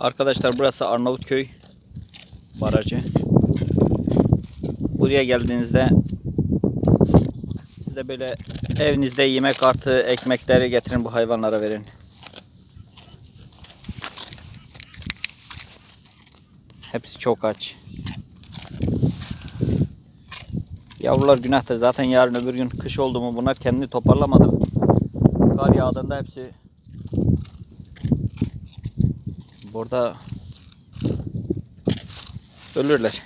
Arkadaşlar burası Arnavutköy barajı. Buraya geldiğinizde size böyle evinizde yemek artı ekmekleri getirin bu hayvanlara verin. Hepsi çok aç. Yavrular günahtır. Zaten yarın öbür gün kış oldu mu bunlar kendini toparlamadı. Kar yağdığında hepsi burada ölürler.